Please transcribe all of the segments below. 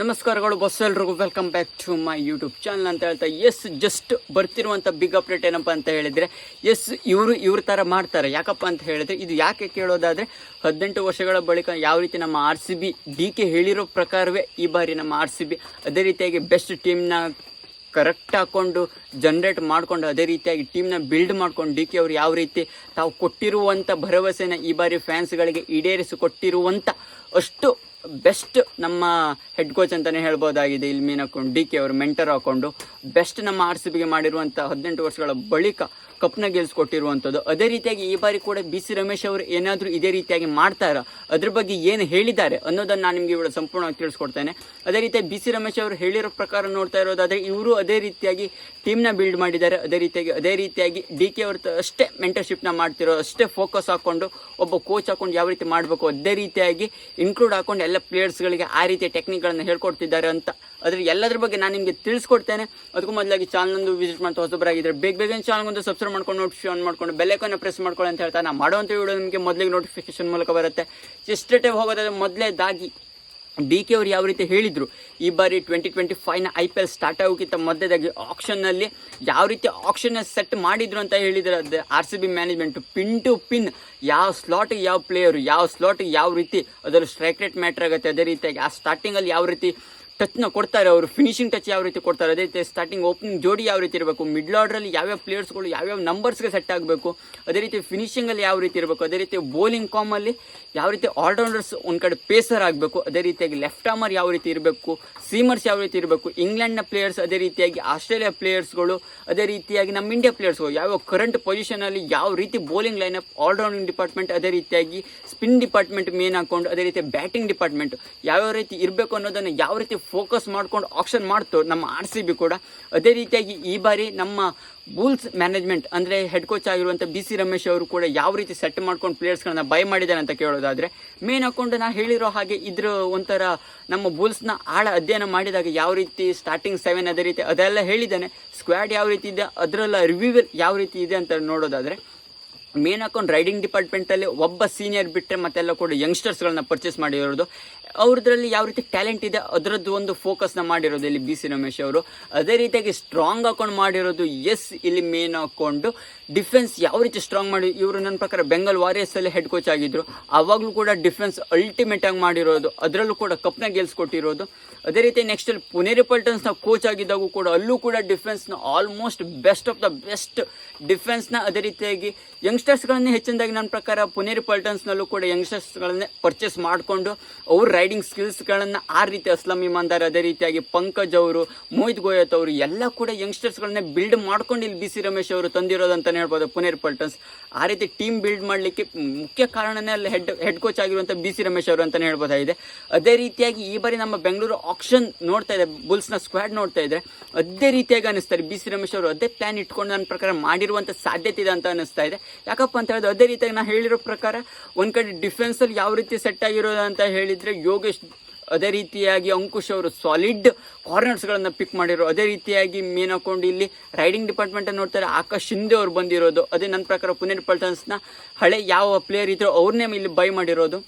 ನಮಸ್ಕಾರಗಳು ಬಸ್ ಎಲ್ರಿಗೂ. Welcome back to my YouTube channel ಅಂತ ಹೇಳ್ತಾ ಎಸ್ ಜಸ್ಟ್ ಬರ್ತಿರುವಂಥ ಬಿಗ್ ಅಪ್ಡೇಟ್ ಏನಪ್ಪ ಅಂತ ಹೇಳಿದರೆ ಎಸ್ ಇವರು ಇವ್ರ ಥರ ಮಾಡ್ತಾರೆ. ಯಾಕಪ್ಪ ಅಂತ ಹೇಳಿದ್ರೆ, ಇದು ಯಾಕೆ ಕೇಳೋದಾದರೆ, ಹದಿನೆಂಟು ವರ್ಷಗಳ ಬಳಿಕ ಯಾವ ರೀತಿ ನಮ್ಮ R C B D K ಹೇಳಿರೋ ಪ್ರಕಾರವೇ ಈ ಬಾರಿ ನಮ್ಮ ಆರ್ ಸಿ ಬಿ ಅದೇ ರೀತಿಯಾಗಿ ಬೆಸ್ಟ್ ಟೀಮ್ನ ಕರೆಕ್ಟ್ ಹಾಕ್ಕೊಂಡು ಜನ್ರೇಟ್ ಮಾಡಿಕೊಂಡು, ಅದೇ ರೀತಿಯಾಗಿ ಟೀಮ್ನ ಬಿಲ್ಡ್ ಮಾಡ್ಕೊಂಡು ಡಿ ಕೆ ಅವರು ಯಾವ ರೀತಿ ತಾವು ಕೊಟ್ಟಿರುವಂಥ ಭರವಸೆನ ಈ ಬಾರಿ ಫ್ಯಾನ್ಸ್ಗಳಿಗೆ ಈಡೇರಿಸಿ ಕೊಟ್ಟಿರುವಂಥ ಅಷ್ಟು ಬೆಸ್ಟ್ ನಮ್ಮ ಹೆಡ್ ಕೋಚ್ ಅಂತಲೇ ಹೇಳ್ಬೋದಾಗಿದೆ ಇಲ್ಲಿ ಮೀನ್ ಹಾಕೊಂಡು ಡಿ ಕೆ ಅವರು ಮೆಂಟರ್ ಹಾಕೊಂಡು ಬೆಸ್ಟ್ ನಮ್ಮ ಆರ್ ಸಿ ಬಿಗೆ ಮಾಡಿರುವಂಥ ಹದಿನೆಂಟು ವರ್ಷಗಳ ಬಳಿಕ ಕಪ್ನ ಗೆಲ್ಸ್ಕೊಟ್ಟಿರುವಂಥದ್ದು. ಅದೇ ರೀತಿಯಾಗಿ ಈ ಬಾರಿ ಕೂಡ ಬಿ ಸಿ ರಮೇಶ್ ಅವರು ಏನಾದರೂ ಇದೇ ರೀತಿಯಾಗಿ ಮಾಡ್ತಾರ, ಅದ್ರ ಬಗ್ಗೆ ಏನು ಹೇಳಿದ್ದಾರೆ ಅನ್ನೋದನ್ನು ನಾನು ನಿಮಗೆ ಇವಳು ಸಂಪೂರ್ಣವಾಗಿ ತಿಳಿಸ್ಕೊಡ್ತೇನೆ. ಅದೇ ರೀತಿಯಾಗಿ ಬಿ ಸಿ ರಮೇಶ್ ಅವರು ಹೇಳಿರೋ ಪ್ರಕಾರ ನೋಡ್ತಾ ಇರೋದಾದರೆ, ಇವರು ಅದೇ ರೀತಿಯಾಗಿ ಟೀಮ್ನ ಬಿಲ್ಡ್ ಮಾಡಿದ್ದಾರೆ. ಅದೇ ರೀತಿಯಾಗಿ ಅದೇ ರೀತಿಯಾಗಿ ಡಿ ಕೆ ಅವ್ರ ಅಷ್ಟೇ ಮೆಂಟರ್ಶಿಪ್ನ ಮಾಡ್ತಿರೋ, ಅಷ್ಟೇ ಫೋಕಸ್ ಹಾಕ್ಕೊಂಡು ಒಬ್ಬ ಕೋಚ್ ಹಾಕೊಂಡು ಯಾವ ರೀತಿ ಮಾಡಬೇಕು, ಅದೇ ರೀತಿಯಾಗಿ ಇನ್ಕ್ಲೂಡ್ ಹಾಕೊಂಡು ಎಲ್ಲ ಪ್ಲೇಯರ್ಸ್ಗಳಿಗೆ ಆ ರೀತಿಯ ಟೆಕ್ನಿಕ್ಗಳನ್ನು ಹೇಳ್ಕೊಡ್ತಿದ್ದಾರೆ ಅಂತ ಅದ್ರ ಎಲ್ಲದ್ರ ಬಗ್ಗೆ ನಾನು ನಿಮಗೆ ತಿಳಿಸ್ಕೊಡ್ತೇನೆ. ಅದಕ್ಕೂ ಮೊದಲಾಗಿ ಚಾನಲ್ನೊಂದು ವಿಸಿಟ್ ಮಾಡ್ತಾ ಹೊಸಬರಾಗಿದ್ದರೆ ಬೇಗ ಬೇಗ ಒಂದು ಸಬ್ಸ್ಕ್ರೈಬ್ ಮಾಡ್ಕೊಂಡು ನೋಟಿಫಿಕೇಶನ್ ಮಾಡ್ಕೊಂಡು ಬೆಲ್ಲೈಕನ್ನ ಪ್ರೆಸ್ ಮಾಡ್ಕೊಳ್ಳಿ ಅಂತ ಹೇಳ್ತಾ ನಾನು ಮಾಡುವಂಥ ವಿಡಿಯೋ ನಿಮಗೆ ಮೊದಲಿಗೆ ನೋಟಿಫಿಕೇಶನ್ ಮೂಲಕ ಬರುತ್ತೆ. ಸಿಸ್ಟೇಟಿವ್ ಹೋಗೋದಾದ್ರೆ ಮೊದಲೇದಾಗಿ ಡಿ ಕೆ ಅವರು ಯಾವ ರೀತಿ ಹೇಳಿದರು, ಈ ಬಾರಿ ಟ್ವೆಂಟಿ ಟ್ವೆಂಟಿ ಫೈವ್ನ ಐ ಪಿ ಎಲ್ ಸ್ಟಾರ್ಟ್ ಆಗೋಕ್ಕಿಂತ ಮೊದಲೇದಾಗಿ ಆಕ್ಷನ್ನಲ್ಲಿ ಯಾವ ರೀತಿ ಆಕ್ಷನ್ನ ಸೆಟ್ ಮಾಡಿದ್ರು ಅಂತ ಹೇಳಿದ್ರು, ಅದು R C B management pin to pin ಯಾವ ಸ್ಲಾಟಿಗೆ ಯಾವ ಪ್ಲೇಯರು ಯಾವ ಸ್ಲಾಟಿಗೆ ಯಾವ ರೀತಿ ಅದರ ಸ್ಟ್ರೈಕ್ ರೇಟ್ ಮ್ಯಾಟ್ರ್ ಆಗುತ್ತೆ, ಅದೇ ರೀತಿಯಾಗಿ ಆ ಸ್ಟಾರ್ಟಿಂಗಲ್ಲಿ ಯಾವ ರೀತಿ ಟಚ್ನ ಕೊಡ್ತಾರೆ ಅವರು ಫಿನಿಶಿಂಗ್ ಟಚ್ ಯಾವ ರೀತಿ ಕೊಡ್ತಾರೆ, ಅದೇ ರೀತಿ ಸ್ಟಾರ್ಟಿಂಗ್ ಓಪನಿಂಗ್ ಜೋಡಿ ಯಾವ ರೀತಿ ಇರಬೇಕು ಮಿಡ್ಲ್ ಆರ್ಡ್ರಲ್ಲಿ ಯಾವ್ಯಾವ ಪ್ಲೇಯರ್ಸ್ಗಳು ಯಾವ್ಯಾವ ನಂಬರ್ಸ್ಗೆ ಸೆಟ್ ಆಗಬೇಕು, ಅದೇ ರೀತಿ ಫಿನಿಶಿಂಗಲ್ಲಿ ಯಾವ ರೀತಿ ಇರಬೇಕು, ಅದೇ ರೀತಿ ಬೌಲಿಂಗ್ ಕಾಮಲ್ಲಿ ಯಾವ ರೀತಿ ಆಲ್ರೌಂಡರ್ಸ್ ಒಂದು ಕಡೆ ಪೇಸರ್ ಆಗಬೇಕು, ಅದೇ ರೀತಿಯಾಗಿ ಲೆಫ್ಟ್ ಆಮರ್ ಯಾವ ರೀತಿ ಇರಬೇಕು ಸೀಮರ್ಸ್ ಯಾವ ರೀತಿ ಇರಬೇಕು ಇಂಗ್ಲೆಂಡ್ನ ಪ್ಲೇಯರ್ಸ್ ಅದೇ ರೀತಿಯಾಗಿ ಆಸ್ಟ್ರೇಲಿಯಾ ಪ್ಲೇಯರ್ಸ್ಗಳು ಅದೇ ರೀತಿಯಾಗಿ ನಮ್ಮ ಇಂಡಿಯಾ ಪ್ಲೇಯರ್ಸ್ಗಳು ಯಾವ ಕರೆಂಟ್ ಪೊಸಿಷನಲ್ಲಿ ಯಾವ ರೀತಿ ಬೌಲಿಂಗ್ ಲೈನಪ್ ಆಲ್ರೌಂಡಿಂಗ್ ಡಿಪಾರ್ಟ್ಮೆಂಟ್ ಅದೇ ರೀತಿಯಾಗಿ ಸ್ಪಿನ್ ಡಿಪಾರ್ಟ್ಮೆಂಟ್ ಮೇನ್ ಹಾಕೊಂಡು, ಅದೇ ರೀತಿ ಬ್ಯಾಟಿಂಗ್ ಡಿಪಾರ್ಟ್ಮೆಂಟ್ ಯಾವ್ಯಾವ ರೀತಿ ಇರಬೇಕು ಅನ್ನೋದನ್ನು ಯಾವ ರೀತಿ ಫೋಕಸ್ ಮಾಡ್ಕೊಂಡು ಆಪ್ಷನ್ ಮಾಡ್ತು. ನಮ್ಮ ಆರ್ ಸಿ ಬಿ ಕೂಡ. ಅದೇ ರೀತಿಯಾಗಿ ಈ ಬಾರಿ ನಮ್ಮ ಬುಲ್ಸ್ ಮ್ಯಾನೇಜ್ಮೆಂಟ್ ಅಂದರೆ ಹೆಡ್ ಕೋಚ್ ಆಗಿರುವಂಥ ಬಿ ಸಿ ರಮೇಶ್ ಅವರು ಕೂಡ ಯಾವ ರೀತಿ ಸೆಟ್ ಮಾಡ್ಕೊಂಡು ಪ್ಲೇಯರ್ಸ್ಗಳನ್ನ ಬೈ ಮಾಡಿದ್ದಾರೆ ಅಂತ ಕೇಳೋದಾದರೆ ಮೇನ್ ಹಾಕೊಂಡು ನಾ ಹೇಳಿರೋ ಹಾಗೆ ಇದ್ರ ಒಂಥರ ನಮ್ಮ ಬೂಲ್ಸ್ನ ಆಳ ಅಧ್ಯಯನ ಮಾಡಿದಾಗ ಯಾವ ರೀತಿ ಸ್ಟಾರ್ಟಿಂಗ್ ಸೆವೆನ್ ಅದೇ ರೀತಿ ಅದೆಲ್ಲ ಹೇಳಿದ್ದಾನೆ. ಸ್ಕ್ವಾಡ್ ಯಾವ ರೀತಿ ಇದೆ, ಅದರಲ್ಲ ರಿವ್ಯೂ ಯಾವ ರೀತಿ ಇದೆ ಅಂತ ನೋಡೋದಾದರೆ ಮೇನ್ ಹಾಕೊಂಡು ರೈಡಿಂಗ್ ಡಿಪಾರ್ಟ್ಮೆಂಟಲ್ಲಿ ಒಬ್ಬ ಸೀನಿಯರ್ ಬಿಟ್ಟರೆ ಮತ್ತೆಲ್ಲ ಕೂಡ ಯಂಗ್ಸ್ಟರ್ಸ್ಗಳನ್ನ ಪರ್ಚೇಸ್ ಮಾಡಿರೋದು. ಅವ್ರದ್ರಲ್ಲಿ ಯಾವ ರೀತಿ ಟ್ಯಾಲೆಂಟ್ ಇದೆ, ಅದರದ್ದು ಒಂದು ಫೋಕಸ್ನ ಮಾಡಿರೋದು ಇಲ್ಲಿ ಬಿ ಸಿ ರಮೇಶ್ ಅವರು. ಅದೇ ರೀತಿಯಾಗಿ ಸ್ಟ್ರಾಂಗ್ ಹಾಕೊಂಡು ಮಾಡಿರೋದು ಎಸ್ ಇಲ್ಲಿ ಮೇನ್ ಹಾಕೊಂಡು ಡಿಫೆನ್ಸ್ ಯಾವ ರೀತಿ ಸ್ಟ್ರಾಂಗ್ ಮಾಡಿ, ಇವರು ನನ್ನ ಪ್ರಕಾರ ಬೆಂಗಾಲ್ ವಾರಿಯರ್ಸಲ್ಲಿ ಹೆಡ್ ಕೋಚ್ ಆಗಿದ್ರು. ಆವಾಗಲೂ ಕೂಡ ಡಿಫೆನ್ಸ್ ಅಲ್ಟಿಮೇಟ್ ಆಗಿ ಮಾಡಿರೋದು, ಅದರಲ್ಲೂ ಕೂಡ ಕಪ್ನ ಗೆಲ್ಸ್ಕೊಟ್ಟಿರೋದು. ಅದೇ ರೀತಿ ನೆಕ್ಸ್ಟ್ ಅಲ್ಲಿ ಪುನೇರಿ ಪಲ್ಟನ್ಸ್ನ ಕೋಚ್ ಆಗಿದ್ದಾಗೂ ಕೂಡ ಅಲ್ಲೂ ಕೂಡ ಡಿಫೆನ್ಸ್ನ almost best of the best ಡಿಫೆನ್ಸ್ನ ಅದೇ ರೀತಿಯಾಗಿ ಯಂಗ್ಸ್ಟರ್ಸ್ಗಳನ್ನೇ ಹೆಚ್ಚಿನದಾಗಿ ನನ್ನ ಪ್ರಕಾರ ಪುನೇರಿ ಪಲ್ಟನ್ಸ್ನಲ್ಲೂ ಕೂಡ ಯಂಗ್ಸ್ಟರ್ಸ್ಗಳನ್ನೇ ಪರ್ಚೇಸ್ ಮಾಡಿಕೊಂಡು, ಅವ್ರ ರೈಡಿಂಗ್ ಸ್ಕಿಲ್ಸ್ಗಳನ್ನು ಆ ರೀತಿ ಅಸ್ಲಂ ಇಮಾನ್ದಾರ್ ಅದೇ ರೀತಿಯಾಗಿ ಪಂಕಜ್ ಅವರು, ಮೋಹಿತ್ ಗೋಯತ್ ಅವರು, ಎಲ್ಲ ಕೂಡ ಯಂಗ್ಸ್ಟರ್ಸ್ಗಳನ್ನೇ ಬಿಲ್ಡ್ ಮಾಡ್ಕೊಂಡು ಇಲ್ಲಿ ಬಿ ಸಿ ರಮೇಶ್ ಅವರು ತಂದಿರೋದು ಅಂತಲೇ ಹೇಳ್ಬೋದು ಪುನೇರ್ ಪಲ್ಟನ್ಸ್. ಆ ರೀತಿ ಟೀಮ್ ಬಿಲ್ಡ್ ಮಾಡಲಿಕ್ಕೆ ಮುಖ್ಯ ಕಾರಣನೇ ಅಲ್ಲಿ ಹೆಡ್ ಹೆಡ್ ಕೋಚ್ ಆಗಿರುವಂಥ ಬಿ ಸಿ ರಮೇಶ್ ಅವರು ಅಂತಲೇ ಹೇಳ್ಬೋದಾಗಿದೆ. ಅದೇ ರೀತಿಯಾಗಿ ಈ ಬಾರಿ ನಮ್ಮ ಬೆಂಗಳೂರು ಆಕ್ಷನ್ ನೋಡ್ತಾ ಇದೆ ಬುಲ್ಸ್ನ ಸ್ಕ್ವಾಡ್ ನೋಡ್ತಾ ಇದ್ರೆ, ಅದೇ ರೀತಿಯಾಗಿ ಅನಿಸ್ತಾರೆ ಬಿ ಸಿ ರಮೇಶ್ ಅವರು ಅದೇ ಪ್ಲಾನ್ ಇಟ್ಕೊಂಡು ನನ್ನ ಪ್ರಕಾರ ಮಾಡಿರುವಂಥ ಸಾಧ್ಯತೆ ಇದೆ ಅಂತ ಅನಿಸ್ತಾ ಇದೆ. ಯಾಕಪ್ಪ ಅಂತ ಹೇಳಿದ್ರೆ ಅದೇ ರೀತಿಯಾಗಿ ನಾನು ಹೇಳಿರೋ ಪ್ರಕಾರ, ಒಂದು ಕಡೆ ಡಿಫೆನ್ಸಲ್ಲಿ ಯಾವ ರೀತಿ ಸೆಟ್ ಆಗಿರೋದು ಅಂತ ಹೇಳಿದರೆ ಯೋಗೇಶ್ ಅದೇ ರೀತಿಯಾಗಿ ಅಂಕುಶ್ ಅವರು ಸಾಲಿಡ್ ಕಾರ್ನರ್ಸ್ಗಳನ್ನು ಪಿಕ್ ಮಾಡಿರೋ, ಅದೇ ರೀತಿಯಾಗಿ ಮೇನ್ ಹಾಕೊಂಡು ಇಲ್ಲಿ ರೈಡಿಂಗ್ ಡಿಪಾರ್ಟ್ಮೆಂಟ್ ನೋಡ್ತಾರೆ. ಆಕಾಶ್ ಶಿಂದೆ ಅವ್ರು ಬಂದಿರೋದು. ಅದೇ ನನ್ನ ಪ್ರಕಾರ ಪುಣೆ ಪಲ್ಟನ್ಸ್ನ ಹಳೆ ಯಾವ ಪ್ಲೇಯರ್ ಇದ್ರು ಅವ್ರನ್ನೇ ಇಲ್ಲಿ ಬೈ ಮಾಡಿರೋದು.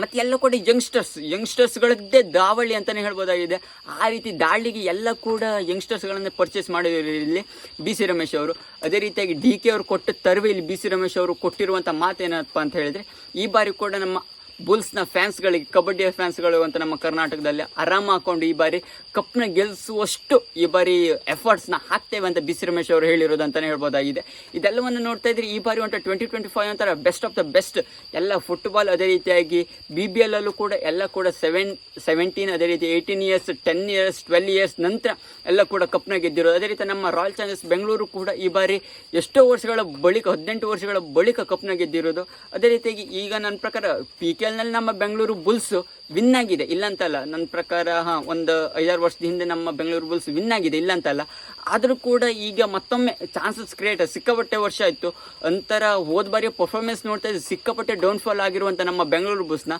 ಮತ್ತು ಎಲ್ಲ ಕೂಡ ಯಂಗ್ಸ್ಟರ್ಸ್ ಯಂಗ್ಸ್ಟರ್ಸ್ಗಳದ್ದೇ ದಾವಳಿ ಅಂತಲೇ ಹೇಳ್ಬೋದಾಗಿದೆ. ಆ ರೀತಿ ದಾಳಿಗೆ ಎಲ್ಲ ಕೂಡ ಯಂಗ್ಸ್ಟರ್ಸ್ಗಳನ್ನು ಪರ್ಚೇಸ್ ಮಾಡಿದ್ರು ಇಲ್ಲಿ ಬಿ ಸಿ ರಮೇಶ್ ಅವರು. ಅದೇ ರೀತಿಯಾಗಿ ಡಿ ಕೆ ಅವರು ಕೊಟ್ಟ ತರುವೆ ಇಲ್ಲಿ ಬಿ ಸಿ ರಮೇಶ್ ಅವರು ಕೊಟ್ಟಿರುವಂಥ ಮಾತೇನಪ್ಪ ಅಂತ ಹೇಳಿದರೆ, ಈ ಬಾರಿ ಕೂಡ ನಮ್ಮ ಬುಲ್ಸ್ನ ಫ್ಯಾನ್ಸ್ಗಳಿಗೆ ಕಬಡ್ಡಿಯ ಫ್ಯಾನ್ಸ್ಗಳು ಅಂತ ನಮ್ಮ ಕರ್ನಾಟಕದಲ್ಲಿ ಆರಾಮ ಹಾಕೊಂಡು ಈ ಬಾರಿ ಕಪ್ನ ಗೆಲ್ಲಿಸುವಷ್ಟು ಈ ಬಾರಿ ಎಫರ್ಟ್ಸ್ನ ಹಾಕ್ತೇವೆ ಅಂತ ಬಿಸಿ ರಮೇಶ್ ಅವರು ಹೇಳಿರೋದು ಅಂತಲೇ ಹೇಳ್ಬೋದಾಗಿದೆ. ಇದೆಲ್ಲವನ್ನು ನೋಡ್ತಾ ಇದ್ರೆ ಈ ಬಾರಿ ಒಂಟ ಟ್ವೆಂಟಿ ಟ್ವೆಂಟಿ ಫೈವ್ ಅಂತಾರೆ ಬೆಸ್ಟ್ ಆಫ್ ದ ಬೆಸ್ಟ್ ಎಲ್ಲ ಫುಟ್ಬಾಲ್ ಅದೇ ರೀತಿಯಾಗಿ ಬಿ ಬಿ ಎಲ್ ಅಲ್ಲೂ ಕೂಡ ಎಲ್ಲ ಕೂಡ ಸೆವೆನ್ ಸೆವೆಂಟೀನ್ ಅದೇ ರೀತಿ eighteen years ten years twelve years ನಂತರ ಎಲ್ಲ ಕೂಡ ಕಪ್ನ ಗೆದ್ದಿರೋದು. ಅದೇ ರೀತಿ ನಮ್ಮ ರಾಯಲ್ ಚಾಲೆಂಜರ್ಸ್ ಬೆಂಗಳೂರು ಕೂಡ ಈ ಬಾರಿ ಎಷ್ಟೋ ವರ್ಷಗಳ ಬಳಿಕ, ಹದಿನೆಂಟು ವರ್ಷಗಳ ಬಳಿಕ ಕಪ್ನ ಗೆದ್ದಿರೋದು. ಅದೇ ರೀತಿಯಾಗಿ ಈಗ ನನ್ನ ಪ್ರಕಾರ ಪಿ ಕೆ ಎಲ್ನಲ್ಲಿ ನಮ್ಮ ಬೆಂಗಳೂರು ಬುಲ್ಸ್ ವಿನ್ ಆಗಿದೆ ಇಲ್ಲ ಅಂತಲ್ಲ ನನ್ನ ಪ್ರಕಾರ, ಹಾಂ, ಒಂದು ಐದಾರು ವರ್ಷದ ಹಿಂದೆ ನಮ್ಮ ಬೆಂಗಳೂರು ಬುಲ್ಸ್ ವಿನ್ ಆಗಿದೆ ಇಲ್ಲ ಅಂತಲ್ಲ ಆದರೂ ಕೂಡ ಈಗ ಮತ್ತೊಮ್ಮೆ ಚಾನ್ಸಸ್ ಕ್ರಿಯೇಟ್ ಸಿಕ್ಕಾಪಟ್ಟೆ ವರ್ಷ ಆಯಿತು. ಒಂಥರ ಹೋದ ಬಾರಿಯ ಪರ್ಫಾರ್ಮೆನ್ಸ್ ನೋಡ್ತಾ ಇದ್ರೆ ಸಿಕ್ಕಾಪಟ್ಟೆ ಡೌನ್ಫಾಲ್ ಆಗಿರುವಂಥ ನಮ್ಮ ಬೆಂಗಳೂರು ಬುಲ್ಸ್ನ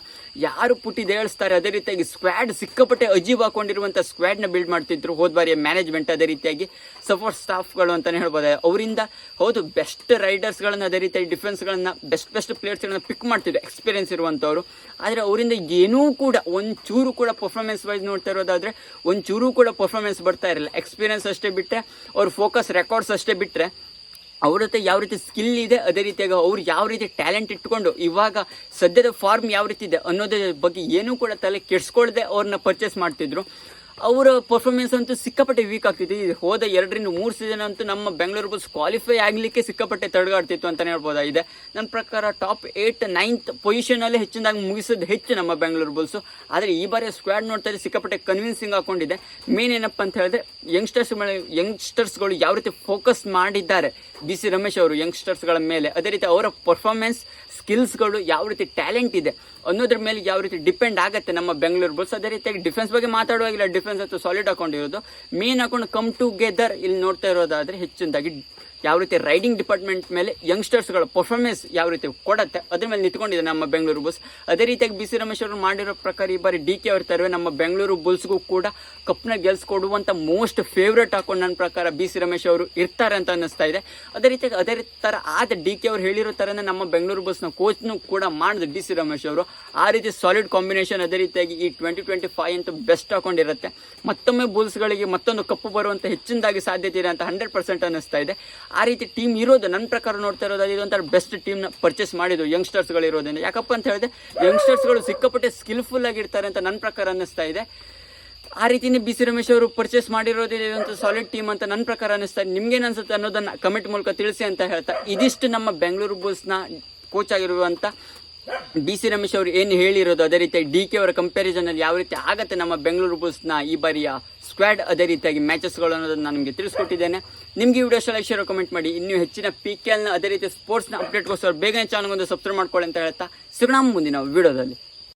ಯಾರು ಪುಟ್ಟಿ ದೇಳಿಸ್ತಾರೆ ಅದೇ ರೀತಿಯಾಗಿ ಸ್ಕ್ವಾಡ್ ಸಿಕ್ಕಾಪಟ್ಟೆ ಅಜೀಬ್ ಹಾಕೊಂಡಿರುವಂಥ ಸ್ಕ್ವಾಡ್ನ ಬಿಲ್ಡ್ ಮಾಡ್ತಿದ್ರು ಹೋದ ಬಾರಿಯ ಮ್ಯಾನೇಜ್ಮೆಂಟ್ ಅದೇ ರೀತಿಯಾಗಿ. ಸಪೋರ್ಟ್ ಸ್ಟಾಫ್ಗಳು ಅಂತಲೇ ಹೇಳ್ಬೋದು? ಅವರಿಂದ, ಹೌದು ಬೆಸ್ಟ್ ರೈಡರ್ಸ್ಗಳನ್ನು ಅದೇ ರೀತಿಯಾಗಿ ಡಿಫೆನ್ಸ್ಗಳನ್ನು ಬೆಸ್ಟ್ ಬೆಸ್ಟ್ ಪ್ಲೇಯರ್ಸ್ಗಳನ್ನ ಪಿಕ್ ಮಾಡ್ತಿದ್ರು ಎಕ್ಸ್ಪೀರಿಯನ್ಸ್ ಇರುವಂಥವ್ರು ಆದರೆ ಅವರಿಂದ ಏನೂ ಕೂಡ, ಒಂಚೂರು ಕೂಡ ಪರ್ಫಾರ್ಮೆನ್ಸ್ ವೈಸ್ ನೋಡ್ತಾ ಇರೋದಾದರೆ, ಒಂಚೂರು ಕೂಡ ಪರ್ಫಾರ್ಮೆನ್ಸ್ ಬರ್ತಾ ಇರಲಿಲ್ಲ. ಎಕ್ಸ್ಪೀರಿಯನ್ಸ್ ಅಷ್ಟೇ ಬಿಟ್ಟರೆ ಅವ್ರ ಫೋಕಸ್ ರೆಕಾರ್ಡ್ಸ್ ಅಷ್ಟೇ ಬಿಟ್ಟರೆ ಅವ್ರ ಹತ್ರ ಯಾವ ರೀತಿ ಸ್ಕಿಲ್ ಇದೆ, ಅದೇ ರೀತಿಯಾಗಿ ಅವ್ರು ಯಾವ ರೀತಿ ಟ್ಯಾಲೆಂಟ್ ಇಟ್ಕೊಂಡು, ಇವಾಗ ಸದ್ಯದ ಫಾರ್ಮ್ ಯಾವ ರೀತಿ ಇದೆ ಅನ್ನೋದ್ರ ಬಗ್ಗೆ ಏನೂ ಕೂಡ ತಲೆ ಕೆಡ್ಸ್ಕೊಳ್ದೆ ಅವ್ರನ್ನ ಪರ್ಚೇಸ್ ಮಾಡ್ತಿದ್ರು. ಅವರ ಪರ್ಫಾರ್ಮೆನ್ಸ್ ಅಂತೂ ಸಿಕ್ಕಾಪಟ್ಟೆ ವೀಕ್ ಆಗ್ತಿದೆ ಈ ಹೋದ ಎರಡರಿಂದ ಮೂರು ಸೀಸನ್ ಅಂತೂ ನಮ್ಮ ಬೆಂಗಳೂರು ಬುಲ್ಸ್ ಕ್ವಾಲಿಫೈ ಆಗಲಿಕ್ಕೆ ಸಿಕ್ಕಾಪಟ್ಟೆ ತಡಗಾಡ್ತಿತ್ತು ಅಂತಲೇ ಹೇಳ್ಬೋದಾಗಿದೆ ನನ್ನ ಪ್ರಕಾರ ಟಾಪ್ ಏಯ್ಟ್ ನೈನ್ತ್ ಪೊಸಿಷನಲ್ಲಿ ಹೆಚ್ಚಿನದಾಗಿ ಮುಗಿಸೋದು ಹೆಚ್ಚು ನಮ್ಮ ಬೆಂಗಳೂರು ಬುಲ್ಸು ಆದರೆ ಈ ಬಾರಿ ಸ್ಕ್ವಾಡ್ ನೋಡ್ತಾ ಇದ್ರೆ ಸಿಕ್ಕಾಪಟ್ಟೆ ಕನ್ವಿನ್ಸಿಂಗ್ ಹಾಕೊಂಡಿದೆ ಮೇನ್ ಏನಪ್ಪ ಅಂತ ಹೇಳಿದ್ರೆ ಯಂಗ್ಸ್ಟರ್ಸ್ ಮೇಲೆ ಯಂಗ್ಸ್ಟರ್ಸ್ಗಳು ಯಾವ ರೀತಿ ಫೋಕಸ್ ಮಾಡಿದ್ದಾರೆ? ಬಿ ಸಿ ರಮೇಶ್ ಅವರು ಯಂಗ್ಸ್ಟರ್ಸ್ಗಳ ಮೇಲೆ. ಅದೇ ರೀತಿ ಅವರ ಪರ್ಫಾರ್ಮೆನ್ಸ್ ಸ್ಕಿಲ್ಸ್ಗಳು ಯಾವ ರೀತಿ ಟ್ಯಾಲೆಂಟ್ ಇದೆ ಅನ್ನೋದ್ರ ಮೇಲೆ ಯಾವ ರೀತಿ ಡಿಪೆಂಡ್ ಆಗುತ್ತೆ ನಮ್ಮ ಬೆಂಗಳೂರು ಬುಲ್ಸ್ ಅದೇ ರೀತಿಯಾಗಿ ಡಿಫೆನ್ಸ್ ಬಗ್ಗೆ ಮಾತಾಡುವಾಗಿಲ್ಲ ಡಿಫೆನ್ಸ್ ಅಥವಾ ಸಾಲಿಡ್ ಹಾಕೊಂಡಿರೋದು ಮೇನ್ ಹಾಕೊಂಡು ಕಮ್ ಟುಗೆದರ್ ಇಲ್ಲಿ ನೋಡ್ತಾ ಇರೋದಾದ್ರೆ ಹೆಚ್ಚಿನದಾಗಿ ಯಾವ ರೀತಿ ರೈಡಿಂಗ್ ಡಿಪಾರ್ಟ್ಮೆಂಟ್ ಮೇಲೆ ಯಂಗ್ಸ್ಟರ್ಸ್ಗಳ ಪರ್ಫಾರ್ಮೆನ್ಸ್ ಯಾವ ರೀತಿ ಕೊಡುತ್ತೆ, ಅದ್ರ ಮೇಲೆ ನಿಂತ್ಕೊಂಡಿದೆ ನಮ್ಮ ಬೆಂಗಳೂರು ಬುಲ್ಸ್ ಅದೇ ರೀತಿಯಾಗಿ ಬಿ ಸಿ ರಮೇಶ್ ಅವರು ಮಾಡಿರೋ ಪ್ರಕಾರ ಈ ಬಾರಿ ಡಿ ಕೆ ಅವ್ರ ತರವೇ ನಮ್ಮ ಬೆಂಗಳೂರು ಬುಲ್ಸ್ಗೂ ಕೂಡ ಕಪ್ನ ಗೆಲ್ಸ್ಕೊಡುವಂಥ ಮೋಸ್ಟ್ ಫೇವ್ರೇಟ್ ಹಾಕೊಂಡು ನನ್ನ ಪ್ರಕಾರ ಬಿ ಸಿ ರಮೇಶ್ ಅವರು ಇರ್ತಾರೆ ಅಂತ ಅನ್ನಿಸ್ತಾ ಇದೆ. ಅದೇ ರೀತಿಯಾಗಿ ಅದೇ ಥರ ಆದ ಡಿ ಕೆ ಅವ್ರು ಹೇಳಿರೋ ಥರನೇ ನಮ್ಮ ಬೆಂಗಳೂರು ಬಸ್ನ ಕೋಚ್ನು ಕೂಡ ಮಾಡಿದ್ರು ಡಿ ಸಿ ರಮೇಶ್ ಅವರು. ಆ ರೀತಿ ಸಾಲಿಡ್ ಕಾಂಬಿನೇಷನ್ ಅದೇ ರೀತಿಯಾಗಿ ಈ ಟ್ವೆಂಟಿ ಟ್ವೆಂಟಿ ಫೈವ್ ಅಂತ ಬೆಸ್ಟ್ ಹಾಕೊಂಡಿರುತ್ತೆ ಮತ್ತೊಮ್ಮೆ ಬುಲ್ಸ್ಗಳಿಗೆ ಮತ್ತೊಂದು ಕಪ್ಪು ಬರುವಂಥ ಹೆಚ್ಚಿನದಾಗಿ ಸಾಧ್ಯತೆ ಇದೆ ಅಂತ ಹಂಡ್ರೆಡ್ ಪರ್ಸೆಂಟ್ ಅನ್ನಿಸ್ತಾ ಇದೆ. ಆ ರೀತಿ ಟೀಮ್ ಇರೋದು ನನ್ನ ಪ್ರಕಾರ ನೋಡ್ತಾ ಇರೋದು ಇದೊಂಥರ ಬೆಸ್ಟ್ ಟೀಮ್ನ ಪರ್ಚೇಸ್ ಮಾಡಿದ್ದು ಯಂಗ್ಸ್ಟರ್ಸ್ಗಳು ಇರೋದ್ರಿಂದ. ಯಾಕಪ್ಪ ಅಂತ ಹೇಳಿದ್ರೆ ಯಂಗ್ಸ್ಟರ್ಸ್ಗಳು ಸಿಕ್ಕಾಪಟ್ಟೆ ಸ್ಕಿಲ್ಫುಲ್ ಆಗಿರ್ತಾರೆ ಅಂತ ನನ್ನ ಪ್ರಕಾರ ಅನ್ನಿಸ್ತಾ ಇದೆ. ಆ ರೀತಿನೇ ಬಿ ಸಿ ರಮೇಶ್ ಅವರು ಪರ್ಚೇಸ್ ಮಾಡಿರೋದೇ ಸಾಲಿಡ್ ಟೀಮ್ ಅಂತ ನನ್ನ ಪ್ರಕಾರ ಅನ್ನಿಸ್ತಾ ಇದೆ. ನಿಮ್ಗೇನು ಅನ್ಸುತ್ತೆ ಅನ್ನೋದನ್ನ ಕಮೆಂಟ್ ಮೂಲಕ ತಿಳಿಸಿ ಅಂತ ಹೇಳ್ತಾ. ಇದಿಷ್ಟು ನಮ್ಮ ಬೆಂಗಳೂರು ಬುಲ್ಸ್ನ ಕೋಚ್ ಆಗಿರುವಂಥ ಬಿ ಸಿ ರಮೇಶ್ ಅವರು ಏನು ಹೇಳಿರೋದು ಅದೇ ರೀತಿಯಾಗಿ ಡಿ ಕೆ ಅವರ ಕಂಪ್ಯಾರಿಸನಲ್ಲಿ ಯಾವ ರೀತಿ ಆಗುತ್ತೆ ನಮ್ಮ ಬೆಂಗಳೂರು ಬುಲ್ಸ್ನ ಈ ಬಾರಿಯ ಸ್ಕ್ವಾಡ್ ಅದೇ ರೀತಿಯಾಗಿ ಮ್ಯಾಚಸ್ಗಳು ಅನ್ನೋದನ್ನು ನಾನು ನಿಮಗೆ ತಿಳಿಸ್ಕೊಟ್ಟಿದ್ದೇನೆ. ನಿಮಗೆ ವಿಡಿಯೋ ಇಷ್ಟ ಲೈಕ್ ಶೇರ್ ಕಮೆಂಟ್ ಮಾಡಿ. ಇನ್ನೂ ಹೆಚ್ಚಿನ ಪಿ ಕೆ ಎಲ್ನ ಅದೇ ರೀತಿ ಸ್ಪೋರ್ಟ್ಸ್ನ ಅಪ್ಡೇಟ್ಗೋಸ್ಕರ ಬೇಗನೆ ಚಾನಲ್ ಒಂದು ಸಬ್ಸ್ಕ್ರೈಬ್ ಮಾಡ್ಕೊಳ್ಳಿ ಅಂತ ಹೇಳ್ತಾ, ಸಿಗೋಣ ಮುಂದಿನ ವಿಡಿಯೋದಲ್ಲಿ